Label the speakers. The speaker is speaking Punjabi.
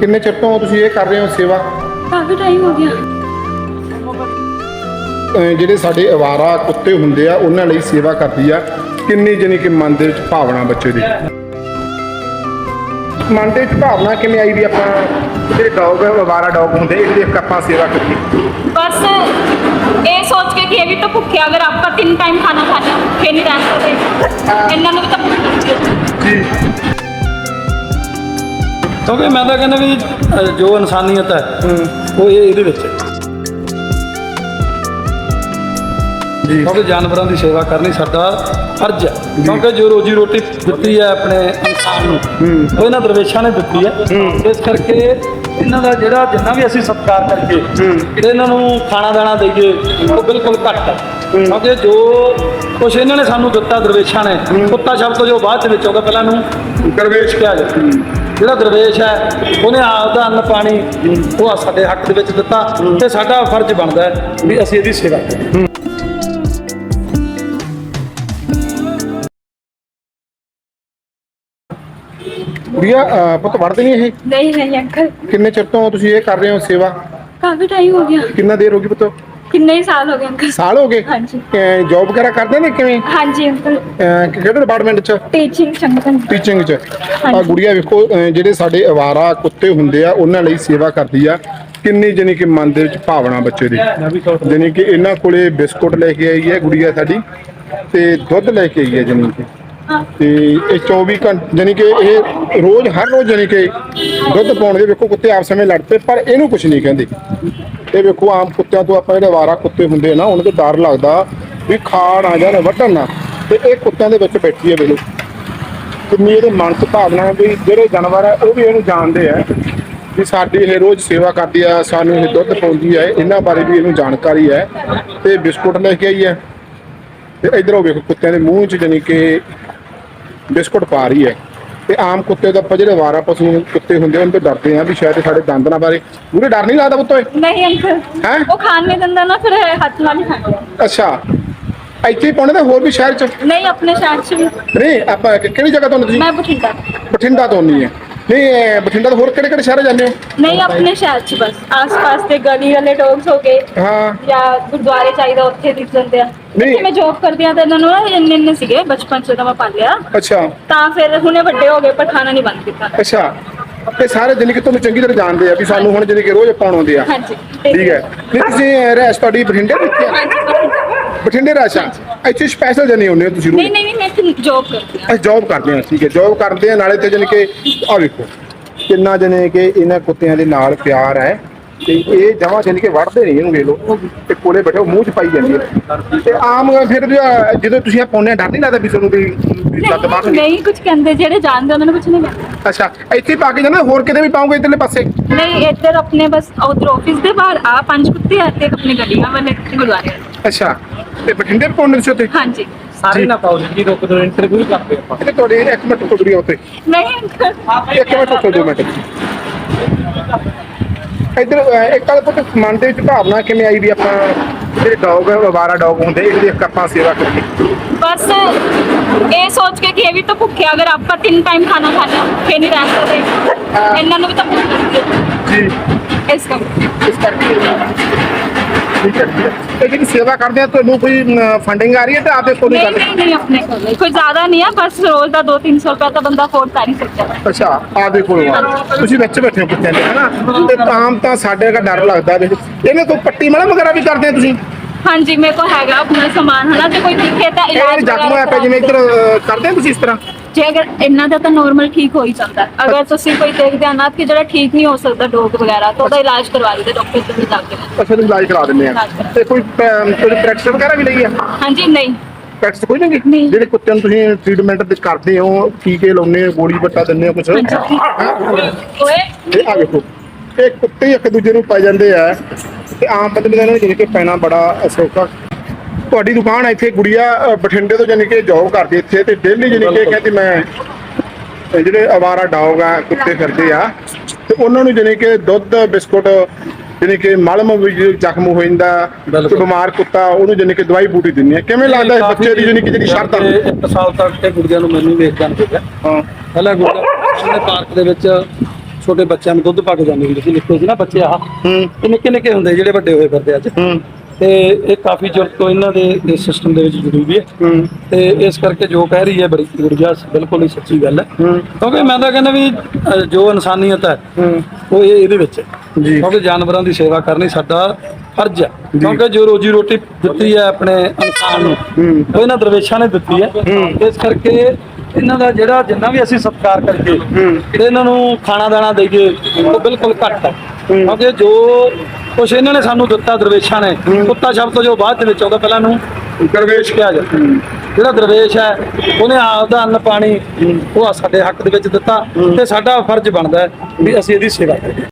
Speaker 1: ਕਿੰਨੇ ਚਿਰ ਤੋਂ ਤੁਸੀਂ ਇਹ ਕਰ ਰਹੇ ਹੋ ਸੇਵਾ
Speaker 2: ਕਾਫੀ ਟਾਈਮ ਹੋ ਗਿਆ
Speaker 1: ਅਹ ਜਿਹੜੇ ਸਾਡੇ ਅਵਾਰਾ ਕੁੱਤੇ ਹੁੰਦੇ ਆ ਉਹਨਾਂ ਲਈ ਸੇਵਾ ਕਰਦੀ ਆ ਕਿੰਨੀ ਜਣੀ ਕਿ ਮਨ ਦੇ ਵਿੱਚ ਭਾਵਨਾ ਬੱਚੇ ਦੀ ਮਨ ਦੇ ਵਿੱਚ ਭਾਵਨਾ ਕਿਵੇਂ ਆਈ ਵੀ ਆਪਾਂ ਜਿਹੜੇ ਡੌਗ ਅਵਾਰਾ ਡੌਗ ਹੁੰਦੇ ਇਹਨਾਂ ਦੀ ਇੱਕ ਆਪਾਂ ਸੇਵਾ ਕਰੀਏ
Speaker 2: बस ये सोच के कि ये भी तो भूखे हैं, अगर आपका तीन टाइम खाना खाना है, भूखे नहीं रह सकते इन्होंने भी तो भूख लगती है
Speaker 1: ਜੀ
Speaker 3: ਕਿਉਂਕਿ ਮੈਂ ਤਾਂ ਕਹਿੰਦਾ ਵੀ ਅ, ਜੋ ਇਨਸਾਨੀਅਤ ਹੈ ਉਹ ਇਹ ਇਹਦੇ ਵਿੱਚ ਹੈ।
Speaker 1: ਜੀ।
Speaker 3: ਕਿਉਂਕਿ ਜਾਨਵਰਾਂ ਦੀ ਸੇਵਾ ਕਰਨੀ ਸਾਡਾ ਫਰਜ਼ ਹੈ। ਕਿਉਂਕਿ ਜੋ ਰੋਜੀ ਰੋਟੀ ਦਿੱਤੀ ਹੈ ਆਪਣੇ ਇਨਸਾਨ ਨੂੰ ਉਹ ਇਹਨਾਂ ਦਰਵੇਸ਼ਾਂ ਨੇ ਦਿੱਤੀ ਹੈ। ਇਸ ਕਰਕੇ ਇਹਨਾਂ ਦਾ ਜਿਹੜਾ ਜਿੰਨਾ ਵੀ ਅਸੀਂ ਸਤਿਕਾਰ ਕਰਕੇ ਜਿਹੜੇ ਇਹਨਾਂ ਨੂੰ ਖਾਣਾ ਦਾਣਾ ਦਈਏ ਉਹ ਬਿਲਕੁਲ ਘੱਟ ਹੈ। ਕਿਉਂਕਿ ਜੋ ਕੁਛ ਇਹਨਾਂ ਨੇ ਸਾਨੂੰ ਦਿੱਤਾ ਦਰਵੇਸ਼ਾਂ ਨੇ ਕੁੱਤਾ ਸ਼ਬਦ ਜੋ ਬਾਅਦ ਦੇ ਵਿੱਚ ਆਉਂਦਾ ਪਹਿਲਾਂ ਨੂੰ ਦਰਵੇਸ਼ ਕਿਹਾ ਜਾਂਦਾ ਜਿਹੜਾ ਦਰਵੇਸ਼ ਹੈ ਉਹਨੇ ਆਪ ਦਾ ਅੰਨ ਪਾਣੀ ਉਹ ਸਾਡੇ ਹੱਕ ਦੇ ਵਿੱਚ ਦਿੱਤਾ ਤੇ ਸਾਡਾ ਫਰਜ਼ ਬਣਦਾ ਵੀ ਅਸੀਂ ਇਹਦੀ ਸੇਵਾ ਕਰੀਏ।
Speaker 1: ਗੁੜੀਆ ਪੁੱਤ ਵੜਦੇ ਨਹੀਂ ਇਹ?
Speaker 2: ਨਹੀਂ ਨਹੀਂ ਅੰਕਲ।
Speaker 1: ਕਿੰਨੇ ਚਿਰ ਤੋਂ ਤੁਸੀਂ ਇਹ ਕਰ ਰਹੇ ਹੋ ਸੇਵਾ?
Speaker 2: ਕਾਫੀ ਟਾਈਮ ਹੋ ਗਿਆ।
Speaker 1: ਕਿੰਨਾ ਦੇਰ ਹੋ ਗਈ ਪੁੱਤ?
Speaker 2: ਕਿੰਨੇ ਸਾਲ ਹੋ ਗਏ ਅੰਕਲ?
Speaker 1: ਸਾਲ ਹੋ ਗਏ?
Speaker 2: ਹਾਂਜੀ।
Speaker 1: ਜੌਬ ਵਗੈਰਾ ਕਰਦੇ ਨੇ ਕਿਵੇਂ?
Speaker 2: ਹਾਂਜੀ
Speaker 1: ਅੰਕਲ। ਕਿਹੜੇ ਡਿਪਾਰਟਮੈਂਟ ਚ?
Speaker 2: ਟੀਚਿੰਗ ਚੰਕਨ
Speaker 1: ਟੀਚਿੰਗ ਚ। ਆ
Speaker 2: ਹਾਂਜੀ।
Speaker 1: ਵੇਖੋ ਜਿਹੜੇ ਸਾਡੇ ਅਵਾਰਾ ਕੁੱਤੇ ਹੁੰਦੇ ਆ ਉਹਨਾਂ ਲਈ ਸੇਵਾ ਕਰਦੀ ਆ। ਕਿੰਨੀ ਜਾਣੀ ਕਿ ਮਨ ਦੇ ਵਿੱਚ ਭਾਵਨਾ ਬੱਚੇ ਦੀ। ਜਾਣੀ ਕਿ ਇਹਨਾਂ ਕੋਲੇ ਬਿਸਕੁਟ ਲੈ ਕੇ ਆਈ ਹੈ ਗੁੜੀਆ ਸਾਡੀ ਤੇ ਦੁੱਧ ਲੈ ਕੇ ਆਈ ਹੈ ਜਾਣੀ ਕਿ। ਤੇ ਇਹ 24 ਘੰਟੇ ਜਾਣੀ ਕਿ ਇਹ ਰੋਜ਼ ਹਰ ਰੋਜ਼ ਜਾਣੀ ਕਿ ਦੁੱਧ ਪਾਉਣਗੇ ਵੇਖੋ ਕੁੱਤੇ ਆਪਸ ਵਿੱਚ ਲੜ ਪਏ ਪਰ ਇਹਨੂੰ ਕੁਝ ਨਹੀਂ ਕਹਿੰਦੇ। ਇਹ ਵੇਖੋ ਆਮ ਕੁੱਤਿਆਂ ਤੋਂ ਆਪਾਂ ਜਿਹੜੇ ਵਾਰਾ ਕੁੱਤੇ ਹੁੰਦੇ ਆ ਨਾ, ਉਹਨਾਂ ਤੋਂ ਡਰ ਲੱਗਦਾ ਵੀ ਖਾਣ ਆ ਜਾਣ, ਵੱਢਣ ਨਾ। ਤੇ ਇਹ ਕੁੱਤਿਆਂ ਦੇ ਵਿੱਚ ਬੈਠੀ ਹੈ ਵੇਖੋ। ਕਿੰਨੀ ਇਹਦੇ ਮਨ ਚ ਭਾਵਨਾ ਵੀ ਜਿਹੜੇ ਜਾਨਵਰ ਹੈ ਉਹ ਵੀ ਇਹਨੂੰ ਜਾਣਦੇ ਆ ਵੀ ਸਾਡੀ ਇਹ ਰੋਜ਼ ਸੇਵਾ ਕਰਦੀ ਆ, ਸਾਨੂੰ ਇਹ ਦੁੱਧ ਪਾਉਂਦੀ ਹੈ ਇਹਨਾਂ ਬਾਰੇ ਵੀ ਇਹਨੂੰ ਜਾਣਕਾਰੀ ਹੈ ਤੇ ਬਿਸਕੁਟ ਲੈ ਕੇ ਆਈ ਹੈ ਤੇ ਇਧਰੋਂ ਵੇਖੋ ਕੁੱਤਿਆਂ ਦੇ ਮੂੰਹ 'ਚ ਜਾਣੀ ਕਿ ਬਿਸਕੁਟ ਪਾ ਰਹੀ ਹੈ ਤੇ ਆਮ ਕੁੱਤੇ ਦਾ ਆਪਾਂ ਜਿਹੜੇ ਵਾਰਾ ਪਸ਼ੂ ਕੁੱਤੇ ਹੁੰਦੇ ਉਹਨਾਂ ਤੋਂ ਡਰਦੇ ਆ ਵੀ ਸ਼ਾਇਦ ਸਾਡੇ ਦੰਦ ਨਾ ਬਾਰੇ ਪੂਰੇ ਡਰ ਨਹੀਂ ਲੱਗਦਾ ਪੁੱਤੋਏ
Speaker 2: ਨਹੀਂ ਅੰਕਲ
Speaker 1: ਹੈਂ?
Speaker 2: ਉਹ ਖਾਣ ਨਹੀਂ ਦਿੰਦਾ ਨਾ ਫਿਰ ਹੱਥ ਨਾਲ ਹੀ ਖਾਂਦੇ
Speaker 1: ਅੱਛਾ। ਇੱਥੇ ਪਾਉਣੇ ਤਾਂ ਹੋਰ ਵੀ ਸ਼ਹਿਰ ਚ?
Speaker 2: ਨਹੀਂ ਆਪਣੇ ਸ਼ਹਿਰ ਚ ਵੀ।
Speaker 1: ਨਹੀਂ ਆਪਾਂ ਕਿਹੜੀ ਜਗ੍ਹਾ ਤੋਂ ਆਉਂਦੇ
Speaker 2: ਮੈਂ ਬਠਿੰਡਾ।
Speaker 1: ਬਠਿੰਡਾ ਤੋਂ ਆਉਂਦੀ ਹੈ ਨਹੀਂ ਇਹ ਬਠਿੰਡਾ ਤੋਂ ਹੋਰ ਕਿਹੜੇ ਕਿਹੜੇ ਸ਼ਹਿਰ ਜਾਂਦੇ ਹੋ?
Speaker 2: ਨਹੀਂ ਆਪਣੇ ਸ਼ਹਿਰ 'ਚ ਬਸ ਆਸ-ਪਾਸ ਦੇ ਗਲੀ ਵਾਲੇ ਡੌਗਸ ਹੋ ਗਏ
Speaker 1: ਹਾਂ।
Speaker 2: ਜਾਂ ਗੁਰਦੁਆਰੇ ਚਾਹੀਦਾ ਉੱਥੇ ਦਿਖ ਜਾਂਦੇ ਆ।
Speaker 1: ਨਹੀਂ।
Speaker 2: ਮੈਂ ਜੋਬ ਕਰਦੀ ਆ ਤਾਂ ਇਹਨਾਂ ਨੂੰ ਨਾ ਇੰਨੇ ਸੀਗੇ ਬਚਪਨ 'ਚ ਤਾਂ ਮੈਂ ਪਾਲਿਆ।
Speaker 1: ਅੱਛਾ।
Speaker 2: ਤਾਂ ਫਿਰ ਹੁਣੇ ਵੱਡੇ ਹੋ ਗਏ ਪਰ ਖਾਣਾ ਨਹੀਂ ਬੰਦ ਕੀਤਾ।
Speaker 1: ਅੱਛਾ। ਤੇ ਸਾਰੇ ਜਾਣੀ ਕਿ ਤੁਹਾਨੂੰ ਚੰਗੀ ਤਰ੍ਹਾਂ ਜਾਣਦੇ ਆ ਵੀ ਸਾਨੂੰ ਹੁਣ ਜਾਣੀ ਰੋਜ਼ ਆਪਾਂ ਆਉਂਦੇ ਆ।
Speaker 2: ਹਾਂਜੀ।
Speaker 1: ਠੀਕ ਹੈ। ਤੁਸੀਂ ਇਹ ਤੁਹਾਡੀ ਬਠਿੰਡੇ ਵਿੱਚ
Speaker 2: ਹਾਂਜੀ। ਬਠਿੰਡਾ।
Speaker 1: ਆ ਇੱਥੇ ਸਪੈਸ਼ਲ ਜਣੇ ਹੁੰਦੇ ਹੋ ਤੁਸੀਂ
Speaker 2: ਨਹੀਂ
Speaker 1: ਰੋਜ਼?
Speaker 2: ਨਹੀਂ ਨਹੀਂ ਮੈਂ ਇੱਥੇ ਜੌਬ ਕਰਦੀ
Speaker 1: ਅਸੀਂ ਜੌਬ ਕਰਦੇ ਹਾਂ ਠੀਕ ਹੈ ਜੌਬ ਕਰਦੇ ਆ ਨਾਲੇ ਤੇ ਜਾਣੀ ਕਿ ਆ ਵੇਖੋ ਕਿੰਨਾ ਜਣੇ ਕਿ ਇਹਨਾਂ ਕੁੱਤਿਆਂ ਦੇ ਨਾਲ ਪਿਆਰ ਹੈ ਤੇ ਇਹ ਜਮਾਂ ਜਾਣੀ ਕਿ ਵੜਦੇ ਨਹੀਂ ਇਹਨੂੰ ਵੇਖ ਲਓ। ਤੇ ਕੋਲੇ ਬੈਠੇ ਉਹ ਮੂੰਹ ਚ ਪਾਈ ਜਾਂਦੀ ਹੈ। ਤੇ ਆਮ ਫਿਰ ਵੀ, ਜਦੋਂ ਤੁਸੀਂ ਆ ਪਾਉਂਦੇ ਆ ਡਰ ਨਹੀਂ ਲੱਗਦਾ ਵੀ ਤੁਹਾਨੂੰ ਵੀ ਵੀ ਲੱਤ
Speaker 2: ਨਹੀਂ
Speaker 1: ਮਾਰਨਗੇ
Speaker 2: ਨਹੀਂ ਕੁਝ ਕਹਿੰਦੇ ਜਿਹੜੇ ਜਾਣਦੇ ਉਹਨਾਂ ਨੂੰ ਕੁਝ ਨਹੀਂ ਕਹਿੰਦੇ
Speaker 1: ਅੱਛਾ ਇੱਥੇ ਪਾ ਕੇ ਜਾਣਾ ਹੋਰ ਕਿਤੇ ਵੀ ਪਾਉਂਗੇ ਇਧਰਲੇ ਪਾਸੇ?
Speaker 2: ਨਹੀਂ ਇੱਧਰ ਆਪਣੇ ਬਸ ਉਧਰ ਆਫਿਸ ਦੇ ਬਾਹਰ ਆ ਪੰਜ ਕੁੱਤੇ ਆ ਤੇ ਇੱਕ ਆਪਣੇ ਗਲੀਆਂ ਵਾਲੇ ਗੁਰਦੁਆਰੇ।
Speaker 1: ਅੱਛਾ ਤੇ ਬਠਿੰਡੇ ਪਾਉਂਦੇ ਤੁਸੀਂ ਉੱਥੇ
Speaker 2: ਹਾਂਜੀ
Speaker 3: ਸਾਰੇ ਨਾ ਪਾਓ ਜੀ ਰੁਕ ਦੋ ਇੰਟਰਵਿਊ ਕਰਦੇ ਆਪਾਂ
Speaker 1: ਤੇ ਤੁਹਾਡੇ ਇੱਕ ਮਿੰਟ ਰੁਕੋ ਵੀਡੀਓ ਉੱਤੇ
Speaker 2: ਨਹੀਂ ਅੰਕਲ
Speaker 1: ਇੱਕ ਮਿੰਟ ਰੁਕੋ ਦੋ ਮਿੰਟ ਇਧਰ ਇੱਕ ਗੱਲ ਪੁੱਤ ਮਨ ਦੇ ਵਿੱਚ ਭਾਵਨਾ ਕਿਵੇਂ ਆਈ ਵੀ ਆਪਾਂ ਜਿਹੜੇ ਡੌਗ ਅਵਾਰਾ ਡੌਗ ਹੁੰਦੇ ਇਹਨਾਂ ਦੀ ਇੱਕ ਆਪਾਂ ਸੇਵਾ ਕਰੀਏ
Speaker 2: बस ये सोच के कि ये भी तो भूखे हैं, अगर आपका तीन टाइम खाना खाना है, भूखे नहीं रह सकते इन्होंने भी तो भूख लगती है
Speaker 1: ਜੀ
Speaker 2: इस काम
Speaker 1: ਇਸ ਕਰਕੇ ਜਿਹੜੀ ਸੇਵਾ ਕਰਦੇ ਆ ਤੁਹਾਨੂੰ ਕੋਈ ਫੰਡਿੰਗ ਆ ਰਹੀ ਹੈ ਤੇ ਆਪਦੇ ਕੋਲ
Speaker 2: ਨਹੀਂ ਨਹੀਂ ਨਹੀਂ ਆਪਣੇ ਕੋਲ ਕੋਈ ਜ਼ਿਆਦਾ ਨਹੀਂ ਆ ਬਸ ਰੋਜ਼ ਦਾ 2-300 ਰੁਪਏ ਤਾਂ ਬੰਦਾ ਫੋਰਡ ਕਰ ਹੀ ਸਕਦਾ
Speaker 1: ਅੱਛਾ ਆਪਦੇ ਕੋਲ ਤੁਸੀਂ ਵਿੱਚ ਬੈਠੇ ਹੋ ਕੁੱਤਿਆਂ ਦੇ ਹਨਾ? ਤੇ ਆਮ ਤਾਂ ਸਾਡੇ ਦਾ ਡਰ ਲੱਗਦਾ ਵੀ ਇਹਨੇ ਕੋਈ ਪੱਟੀ ਮਲਮ ਵਗੈਰਾ ਵੀ ਕਰਦੇ ਆ ਤੁਸੀਂ?
Speaker 2: ਹਾਂਜੀ ਮੇਰੇ ਕੋਲ ਹੈਗਾ ਪੂਰਾ ਸਮਾਨ ਹਨਾ? ਤੇ ਕੋਈ ਦਿਖੇ
Speaker 1: ਤਾਂ
Speaker 2: ਇਲਾਜ
Speaker 1: ਜ਼ਖਮ ਹੋਇਆ ਜਿਵੇਂ ਇੱਧਰ ਕਰਦੇ ਆ ਤੁਸੀਂ ਇਸ ਤਰ੍ਹਾਂ?
Speaker 2: ਜੇ ਅਗਰ ਇੰਨਾ ਦਾ ਤਾਂ ਨਾਰਮਲ ਠੀਕ ਹੋ ਹੀ ਜਾਂਦਾ। ਅਗਰ ਤੁਸੀਂ ਕੋਈ ਦੇਖਦੇ ਆ ਨਾ ਕਿ ਜਿਹੜਾ ਠੀਕ ਨਹੀਂ ਹੋ ਸਕਦਾ ਡੋਗ ਵਗੈਰਾ ਤਾਂ ਉਹਦਾ ਇਲਾਜ ਕਰਵਾ ਦਿੰਦੇ ਡਾਕਟਰ ਤੋਂ ਜਾ ਕੇ।
Speaker 1: ਅੱਛਾ ਤੁਸੀਂ ਇਲਾਜ ਕਰਾ ਦਿੰਦੇ ਆ। ਤੇ ਕੋਈ ਪ੍ਰੈਕਟਿਸ ਵਗੈਰਾ ਵੀ ਲਈ ਆ
Speaker 2: ਹਾਂਜੀ ਨਹੀਂ।
Speaker 1: ਪ੍ਰੈਕਟਿਸ ਕੋਈ ਨਹੀਂ। ਜਿਹੜੇ ਕੁੱਤਿਆਂ ਨੂੰ ਤੁਸੀਂ ਟ੍ਰੀਟਮੈਂਟ ਕਰਦੇ ਹੋ ਟੀਕੇ ਲਾਉਂਦੇ ਹੋ ਗੋਲੀ ਬੱਟਾ ਦਿੰਦੇ ਹੋ ਕੁਝ
Speaker 2: ਓਏ।
Speaker 1: ਇਹ ਆ ਵੇਖੋ ਇਹ ਕੁੱਤੇ ਇੱਕ ਦੂਜੇ ਨੂੰ ਪੈ ਜਾਂਦੇ ਆ ਤੇ ਆਮ ਬੰਦੇ ਨੂੰ ਜਿਹੜੇ ਕਿ ਪੈਣਾ ਬੜਾ ਸੌਖਾ ਤੁਹਾਡੀ ਦੁਕਾਨ ਇੱਥੇ ਗੁੜੀਆ ਅ, ਬਠਿੰਡੇ ਤੋਂ ਜਾਨੀ ਕਿ ਜੌਬ ਕਰਦੀ ਇੱਥੇ ਤੇ ਡੇਲੀ ਜਾਨੀ ਕਿ ਕਹਿੰਦੀ ਮੈਂ ਇਹ ਜਿਹੜੇ ਅਵਾਰਾ ਡੌਗ ਆ ਕੁੱਤੇ ਫਿਰਦੇ ਆ ਤੇ ਉਹਨਾਂ ਨੂੰ ਜਾਨੀ ਕਿ ਦੁੱਧ ਬਿਸਕੁਟ ਜਾਨੀ ਕਿ ਮਲਮ ਵੀ ਜੇ ਜ਼ਖਮ ਹੋ ਜਾਂਦਾ
Speaker 3: ਬਿਲਕੁਲ।
Speaker 1: ਕੋਈ ਬਿਮਾਰ ਕੁੱਤਾ ਉਹਨੂੰ ਜਾਨੀ ਕਿ ਦਵਾਈ ਬੂਟੀ ਦਿੰਦੀ ਆ। ਕਿਵੇਂ ਲੱਗਦਾ ਇਸ ਬੱਚੇ ਦੀ ਜਾਨੀ ਕਿ ਜਿਹੜੀ ਸ਼ਰਤ ਆ?
Speaker 3: ਤੇ ਇੱਕ ਸਾਲ ਤੱਕ ਤੇ ਗੁਰਦਿਆਂ ਨੂੰ ਮੈਨੂੰ ਵੇਖ ਜਾਣ ਪਿਆ
Speaker 1: ਹਾਂ।
Speaker 3: ਪਹਿਲਾਂ ਗੁਰਦਿਆਂ ਸਾਹਮਣੇ ਪਾਰਕ ਦੇ ਵਿੱਚ ਛੋਟੇ ਬੱਚਿਆਂ ਨੂੰ ਦੁੱਧ ਪਾ ਕੇ ਜਾਂਦੇ ਹੁੰਦੇ ਸੀ ਲਿਖਦੇ ਸੀ ਨਾ ਬੱਚੇ ਆਹ। ਇਹ ਨਿੱਕੇ ਨਿੱਕੇ ਹੁੰਦੇ ਜਿਹੜੇ ਵੱਡੇ ਹੋਏ ਫਿਰਦੇ ਅੱਜ। ਤੇ ਇਹ ਕਾਫੀ ਚਿਰ ਤੋਂ ਇਹਨਾਂ ਦੇ ਇਸ ਸਿਸਟਮ ਦੇ ਵਿੱਚ ਜੁੜੀ ਵੀ ਹੈ। ਤੇ ਇਸ ਕਰਕੇ ਜੋ ਕਹਿ ਰਹੀ ਹੈ ਬੜੀ ਗੁਰਜਾ ਬਿਲਕੁਲ ਹੀ ਸੱਚੀ ਗੱਲ ਹੈ। ਕਿਉਂਕਿ ਮੈਂ ਤਾਂ ਕਹਿੰਦਾ ਵੀ ਅ, ਜੋ ਇਨਸਾਨੀਅਤ ਹੈ ਉਹ ਇਹ ਇਹਦੇ ਵਿੱਚ ਹੈ।
Speaker 1: ਜੀ।
Speaker 3: ਕਿਉਂਕਿ ਜਾਨਵਰਾਂ ਦੀ ਸੇਵਾ ਕਰਨੀ ਸਾਡਾ ਫਰਜ਼ ਹੈ। ਕਿਉਂਕਿ ਜੋ ਰੋਜੀ ਰੋਟੀ ਦਿੱਤੀ ਹੈ ਆਪਣੇ ਇਨਸਾਨ ਨੂੰ ਉਹ ਇਹਨਾਂ ਦਰਵੇਸ਼ਾਂ ਨੇ ਦਿੱਤੀ ਹੈ। ਇਸ ਕਰਕੇ ਇਹਨਾਂ ਦਾ ਜਿਹੜਾ ਜਿੰਨਾ ਵੀ ਅਸੀਂ ਸਤਿਕਾਰ ਕਰਕੇ ਤੇ ਇਹਨਾਂ ਨੂੰ ਖਾਣਾ ਦਾਣਾ ਦੇਈਏ ਉਹ ਬਿਲਕੁਲ ਘੱਟ ਹੈ। ਕਿਉਂਕਿ ਜੋ ਕੁਛ ਇਹਨਾਂ ਨੇ ਸਾਨੂੰ ਦਿੱਤਾ ਦਰਵੇਸ਼ਾਂ ਨੇ ਕੁੱਤਾ ਸ਼ਬਦ ਜੋ ਬਾਅਦ ਦੇ ਵਿੱਚ ਆਉਂਦਾ ਪਹਿਲਾਂ ਨੂੰ ਦਰਵੇਸ਼ ਕਿਹਾ ਜਾਂਦਾ ਜਿਹੜਾ ਦਰਵੇਸ਼ ਹੈ ਉਹਨੇ ਆਪਦਾ ਅੰਨ ਪਾਣੀ ਉਹ ਸਾਡੇ ਹੱਕ ਦੇ ਵਿੱਚ ਦਿੱਤਾ ਤੇ ਸਾਡਾ ਫਰਜ਼ ਬਣਦਾ ਹੈ ਵੀ ਅਸੀਂ ਇਹਦੀ ਸੇਵਾ ਕਰੀਏ।